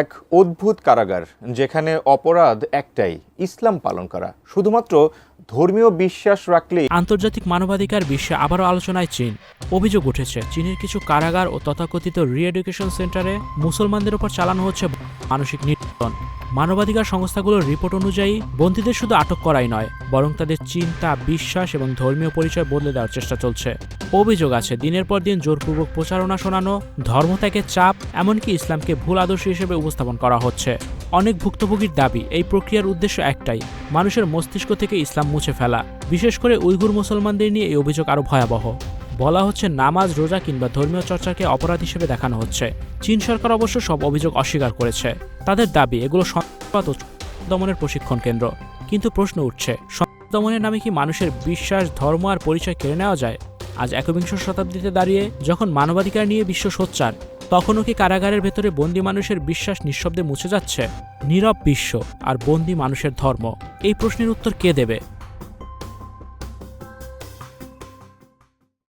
এক অদ্ভুত কারাগার যেখানে অপরাধ একটাই, ইসলাম পালন করা। শুধুমাত্র ধর্মীয় বিশ্বাস রাখলেই আন্তর্জাতিক মানবাধিকার বিশ্বে আবারও আলোচনায় চীন। অভিযোগ উঠেছে, চীনের কিছু কারাগার ও তথাকথিত রিএডুকেশন সেন্টারে মুসলমানদের উপর চালানো হচ্ছে মানসিক নির্যাতন। মানবাধিকার সংস্থাগুলোর রিপোর্ট অনুযায়ী, বন্দীদের শুধু আটক করাই নয়, বরং তাদের চিন্তা, বিশ্বাস এবং ধর্মীয় পরিচয় বদলে দেওয়ার চেষ্টা চলছে। অভিযোগ আছে, দিনের পর দিন জোরপূর্বক প্রচারণা শোনানো, ধর্মত্যাগের চাপ, এমনকি ইসলামকে ভুল আদর্শ হিসেবে উপস্থাপন করা হচ্ছে। অনেক ভুক্তভোগীর দাবি, এই প্রক্রিয়ার উদ্দেশ্য একটাই, মানুষের মস্তিষ্ক থেকে ইসলাম মুছে ফেলা। বিশেষ করে উইগুর মুসলমানদের নিয়ে এই অভিযোগ আরও ভয়াবহ। বলা হচ্ছে, নামাজ, রোজা কিংবা ধর্মীয় চর্চাকে অপরাধ হিসেবে দেখানো হচ্ছে। চীন সরকার অবশ্য সব অভিযোগ অস্বীকার করেছে। তাদের দাবি, এগুলো সন্ত্রাসবাদ ও দমনের প্রশিক্ষণ কেন্দ্র। কিন্তু প্রশ্ন উঠছে, সন্ত্রাস দমনের নামে কি মানুষের বিশ্বাস, ধর্ম আর পরিচয় কেড়ে নেওয়া যায়? আজ একবিংশ শতাব্দীতে দাঁড়িয়ে যখন মানবাধিকার নিয়ে বিশ্ব সোচ্চার, তখনও কি কারাগারের ভেতরে বন্দি মানুষের বিশ্বাস নিঃশব্দে মুছে যাচ্ছে? নীরব বিশ্ব আর বন্দি মানুষের ধর্ম, এই প্রশ্নের উত্তর কে দেবে?